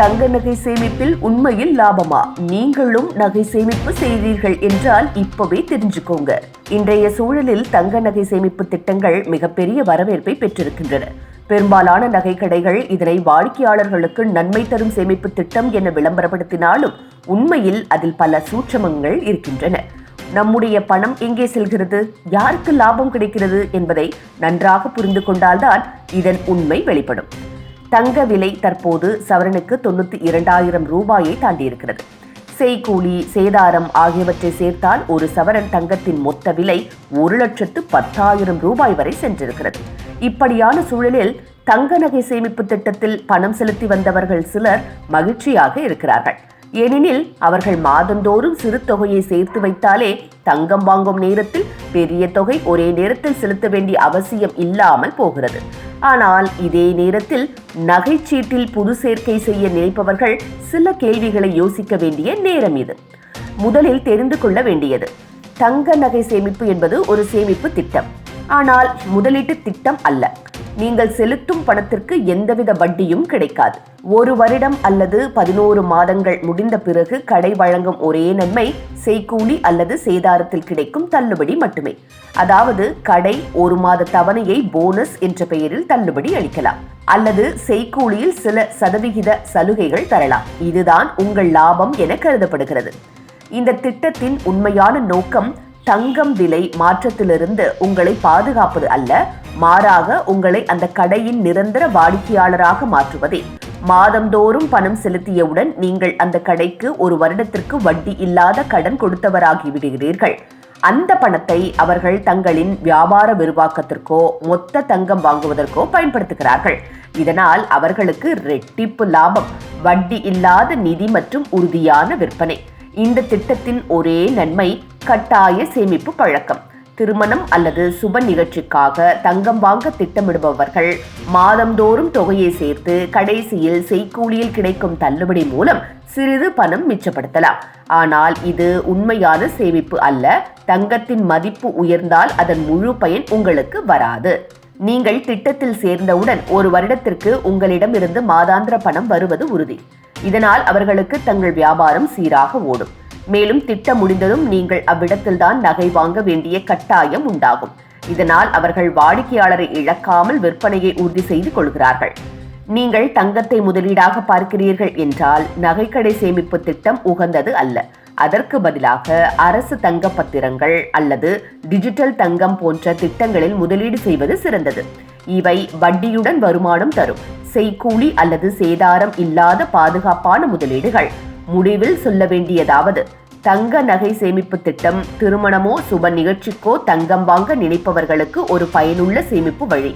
தங்க நகை சேமிப்பில் உண்மையில் லாபமா? நீங்களும் நகை சேமிப்பு செய்தீர்கள் என்றால் இப்பவே தெரிஞ்சுக்கோங்க. இன்றைய சூழலில் தங்க நகை சேமிப்பு திட்டங்கள் மிகப்பெரிய வரவேற்பை பெற்றிருக்கின்றன. பெரும்பாலான நகை கடைகள் இதனை வாடிக்கையாளர்களுக்கு நன்மை தரும் சேமிப்பு திட்டம் என விளம்பரப்படுத்தினாலும் உண்மையில் அதில் பல சூட்சமங்கள் இருக்கின்றன. நம்முடைய பணம் எங்கே செல்கிறது? யாருக்கு லாபம் கிடைக்கிறது என்பதை நன்றாக புரிந்து கொண்டால்தான் இதன் உண்மை வெளிப்படும். தங்க விலை தற்போது சவரனுக்கு தொண்ணூத்தி இரண்டாயிரம் ரூபாயை தாண்டியிருக்கிறது. செய்கூலி சேதாரம் ஆகியவற்றை சேர்த்தால் ஒரு சவரன் தங்கத்தின் மொத்த விலை ஒரு லட்சத்து பத்தாயிரம் ரூபாய் வரை சென்றிருக்கிறது. இப்படியான சூழலில் தங்க நகை சேமிப்பு திட்டத்தில் பணம் செலுத்தி வந்தவர்கள் சிலர் மகிழ்ச்சியாக இருக்கிறார்கள். ஏனெனில் அவர்கள் மாதந்தோறும் சிறு தொகையை சேர்த்து வைத்தாலே தங்கம் வாங்கும் நேரத்தில் பெரிய தொகை ஒரே நேரத்தில் செலுத்த வேண்டிய அவசியம் இல்லாமல் போகிறது. ஆனால் இதே நேரத்தில் நகைச்சீட்டில் புது சேர்க்கை செய்ய நினைப்பவர்கள் சில கேள்விகளை யோசிக்க வேண்டிய நேரம் இது. முதலில் தெரிந்து கொள்ள வேண்டியது. தங்க நகை சேமிப்பு என்பது ஒரு சேமிப்பு திட்டம். ஆனால் முதலீட்டு திட்டம் அல்ல. நீங்கள் செலுத்தும் பணத்திற்கு எந்தவித வட்டியும் கிடைக்காது. ஒரு வருடம் அல்லது பதினோரு மாதங்கள் முடிந்த பிறகு கடை வழங்கும் ஒரே நன்மை செய்கூலி அல்லது சேதாரத்தில் கிடைக்கும் தள்ளுபடி மட்டுமே. அதாவது கடை ஒரு மாத தவணையை போனஸ் என்ற பெயரில் தள்ளுபடி அளிக்கலாம். அல்லது செய்கூலியில் சில சதவிகித சலுகைகள் தரலாம். இதுதான் உங்கள் லாபம் என கருதப்படுகிறது. இந்த திட்டத்தின் உண்மையான நோக்கம் தங்கம் விலை மாற்றத்திலிருந்து உங்களை பாதுகாப்பது அல்ல மாறாக உங்களை அந்த கடையின் நிரந்தர வாடிக்கையாளராக மாற்றுவதே. மாதந்தோறும் பணம் செலுத்தியவுடன் நீங்கள் அந்த கடைக்கு ஒரு வருடத்திற்கு வட்டி இல்லாத கடன் கொடுத்தவராகி விடுகிறீர்கள். அந்த பணத்தை அவர்கள் தங்களின் வியாபார விரிவாக்கத்திற்கோ மொத்த தங்கம் வாங்குவதற்கோ பயன்படுத்துகிறார்கள். இதனால் அவர்களுக்கு ரெட்டிப்பு லாபம் வட்டி இல்லாத நிதி மற்றும் உறுதியான விற்பனை. இந்த திட்டத்தின் ஒரே நன்மை கட்டாய சேமிப்பு பழக்கம். திருமணம் அல்லது சுப நிகழ்ச்சிக்காக தங்கம் வாங்க திட்டமிடுபவர்கள் மாதந்தோறும் தொகையை சேர்த்து கடைசியில் செய்கூலியில் கிடைக்கும் தள்ளுபடி மூலம் சிறிது பணம் மிச்சப்படுத்தலாம். ஆனால் இது உண்மையான சேமிப்பு அல்ல. தங்கத்தின் மதிப்பு உயர்ந்தால் அதன் முழு பயன் உங்களுக்கு வராது. நீங்கள் திட்டத்தில் சேர்ந்தவுடன் ஒரு வருடத்திற்கு உங்களிடமிருந்து மாதாந்திர பணம் வருவது உறுதி. இதனால் அவர்களுக்கு தங்கள் வியாபாரம் சீராக ஓடும். மேலும் திட்டம் முடிந்ததும் நீங்கள் அவ்விடத்தில்தான் நகை வாங்க வேண்டிய கட்டாயம் உண்டாகும். இதனால் அவர்கள் வாடிக்கையாளரை இழக்காமல் விற்பனையை உறுதி செய்து கொள்கிறார்கள். நீங்கள் தங்கத்தை முதலீடாக பார்க்கிறீர்கள் என்றால் நகைக்கடை சேமிப்பு திட்டம் உகந்தது அல்ல. அதற்கு பதிலாக அரசு தங்க பத்திரங்கள் அல்லது டிஜிட்டல் தங்கம் போன்ற திட்டங்களில் முதலீடு செய்வது சிறந்தது. இவை வட்டியுடன் வருமானம் தரும். செய்கூலி அல்லது சேதாரம் இல்லாத பாதுகாப்பான முதலீடுகள். முடிவில் சொல்ல வேண்டியதாவது தங்க நகை சேமிப்பு திட்டம் திருமணமோ சுப நிகழ்ச்சிக்கோ தங்கம் வாங்க நினைப்பவர்களுக்கு ஒரு பயனுள்ள சேமிப்பு வழி.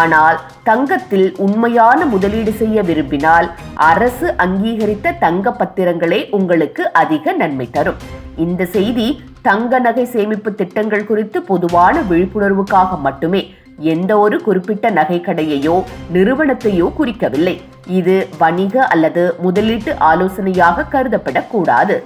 ஆனால் தங்கத்தில் உண்மையான முதலீடு செய்ய விரும்பினால் அரசு அங்கீகரித்த தங்க பத்திரங்களே உங்களுக்கு அதிக நன்மை தரும். இந்த செய்தி தங்க நகை சேமிப்பு திட்டங்கள் குறித்து பொதுவான விழிப்புணர்வுக்காக மட்டுமே எந்த ஒரு குறிப்பிட்ட நகைக்கடையையோ நிறுவனத்தையோ குறிக்கவில்லை. இது வணிக அல்லது முதலீட்டு ஆலோசனையாக கருதப்படக்கூடாது.